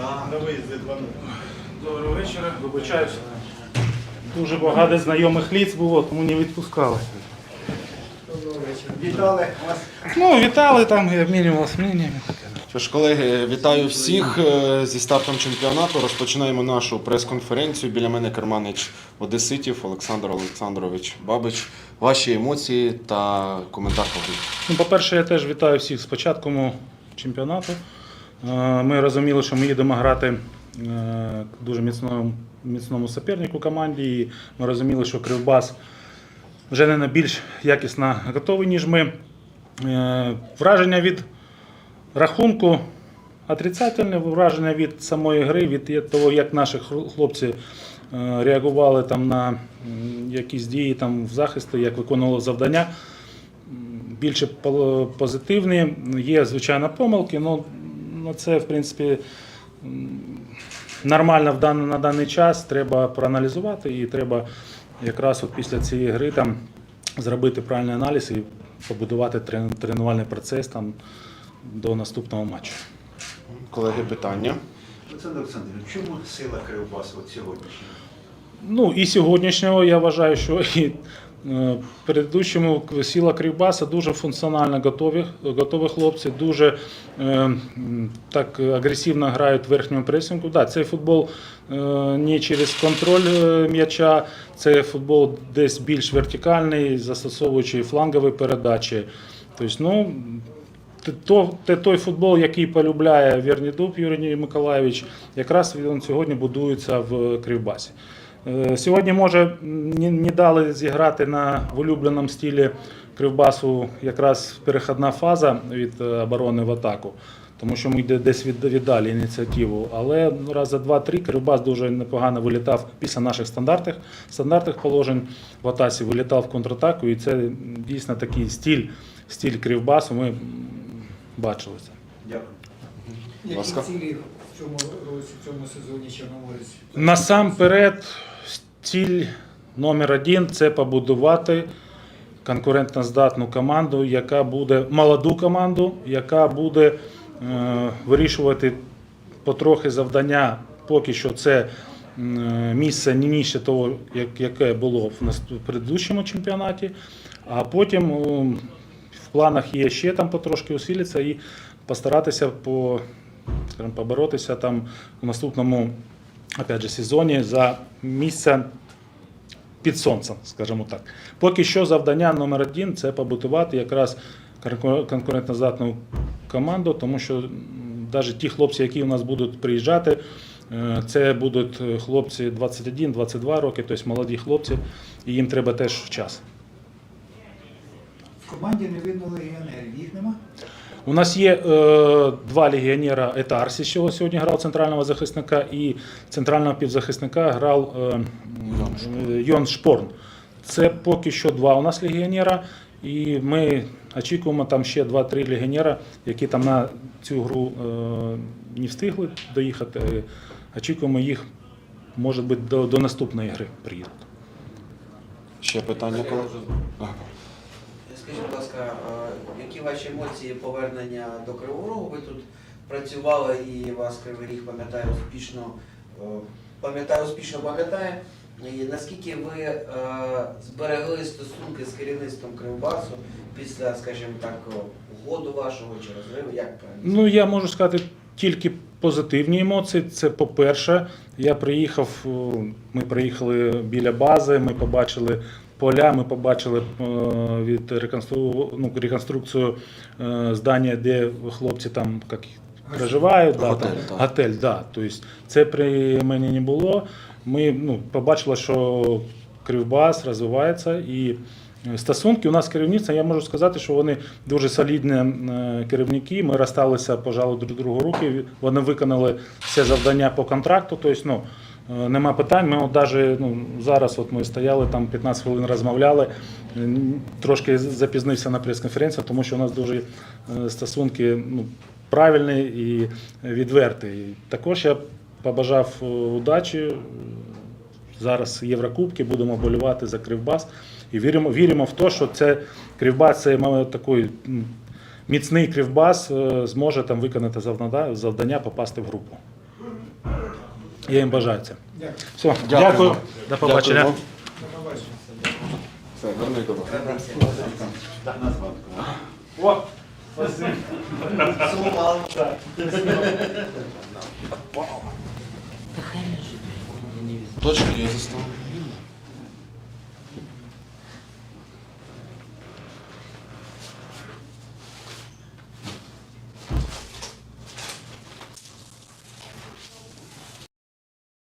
На виїзді Доброго вечора, вибачаюся. Дуже багато знайомих ліц було, тому не відпускали. Вітали вас. Ну, вітали там і обмінювалися мненнями. Тож, колеги, вітаю всіх е, зі стартом чемпіонату. Розпочинаємо нашу прес-конференцію. Біля мене керманич Одеситів Олександр Олександрович Бабич. Ваші емоції та коментар по грі. Ну, по-перше, я теж вітаю всіх з початком чемпіонату. Е, Ми розуміли, що ми їдемо грати е, дуже міцному, міцному супернику команді. І ми розуміли, що Кривбас вже не на більш якісно готовий, ніж ми. Е, Враження від рахунку отрицательне, враження від самої гри, від того, як наші хлопці реагували там на якісь дії там в захисті, як виконували завдання більше по- позитивні. Є, звичайно, помилки, але це, в принципі, нормально в дан- на даний час. Треба проаналізувати і треба якраз от після цієї гри там зробити правильний аналіз і побудувати трен- тренувальний процес там до наступного матчу. Колеги, питання. Олександр Олександрович, в чому сила Кривбасу от сьогоднішнього? Ну і сьогоднішнього я вважаю, що і предыдущому сіла Кривбаса дуже функціонально готові, готові хлопці, дуже е, так агресивно грають в верхньому пресингу. Да, цей футбол е, не через контроль е, м'яча, це футбол десь більш вертикальний, застосовуючи флангові передачі. Тобто, ну, то, те- той футбол, який полюбляє Вернідуб Юрій Миколаївич, якраз він сьогодні будується в Кривбасі. Е, Сьогодні, може, не, дали зіграти на в улюбленому стилі Кривбасу якраз перехідна фаза від е, оборони в атаку, тому що ми йде- десь від, віддалі ініціативу. Але ну, раз за два-три Кривбас дуже непогано вилітав після наших стандартних, стандартних положень в атаці, вилітав в контратаку, і це дійсно такий стиль, стиль Кривбасу. Ми бачили це. Дякую. Які цілі в цьому році, в цьому сезоні Чорноморець? Насамперед, ціль номер один це побудувати конкурентноздатну команду, яка буде молоду команду, яка буде е, вирішувати потрохи завдання. Поки що це м, місце не нижче того, як- яке було в предыдущому чемпіонаті. А потім в планах є ще там потрошки усилитися і постаратися по, скажімо, поборотися там у наступному опять же, сезоні за місце під сонцем, скажімо так. Поки що завдання номер один це побудувати якраз конкур- конкурентоздатну команду, тому що навіть ті хлопці, які у нас будуть приїжджати, е, це будуть е, хлопці 21-22 роки, тобто молоді хлопці, і їм треба теж час. В команді не видно легіонерів, їх нема? У нас є е, два легіонера. Це Арсіс, що сьогодні грав центрального захисника, і центрального півзахисника грав е, Йон Шпорн. Це поки що два у нас легіонера. І ми очікуємо там ще 2-3 легіонера, які там на цю гру е, не встигли доїхати. Очікуємо їх, може бути, до, до наступної гри приїдуть. Ще питання, колеги? Скажіть, будь ласка, які ваші емоції повернення до Кривого Рогу? Ви тут працювали і вас Кривий Ріг пам'ятає успішно, е, пам'ятає успішно пам'ятає. І наскільки ви е, зберегли стосунки з керівництвом Кривбасу після, скажімо так, угоду вашого чи розриву? Як правильно? Ну, я можу сказати тільки позитивні емоції. Це по-перше, я приїхав, ми приїхали біля бази, ми побачили поля, ми побачили е, від реконстру... ну, реконструкцію е, здання, де хлопці там як, проживають. Да, Готель, там, так. готель, да. Тобто, це при мені не було. Ми ну, побачили, що Кривбас розвивається і е, стосунки у нас керівництва, я можу сказати, що вони дуже солідні керівники. Ми розсталися, пожали друг другу руки. Вони виконали все завдання по контракту. Тобто, ну, нема питань. Ми от навіть ну, зараз от ми стояли там 15 хвилин розмовляли. Е, Трошки запізнився на прес-конференцію, тому що у нас дуже е, стосунки ну, правильні і відверті. Також я побажав е, удачі. Зараз Єврокубки, будемо болювати за Кривбас. І віримо, віримо в те, що це Кривбас це має такий міцний Кривбас, е, зможе там виконати завдання попасти в групу. Я їм бажаю це. Все, Дякую. дякую, до побачення. До. Все, і добре. О, Точно є застав.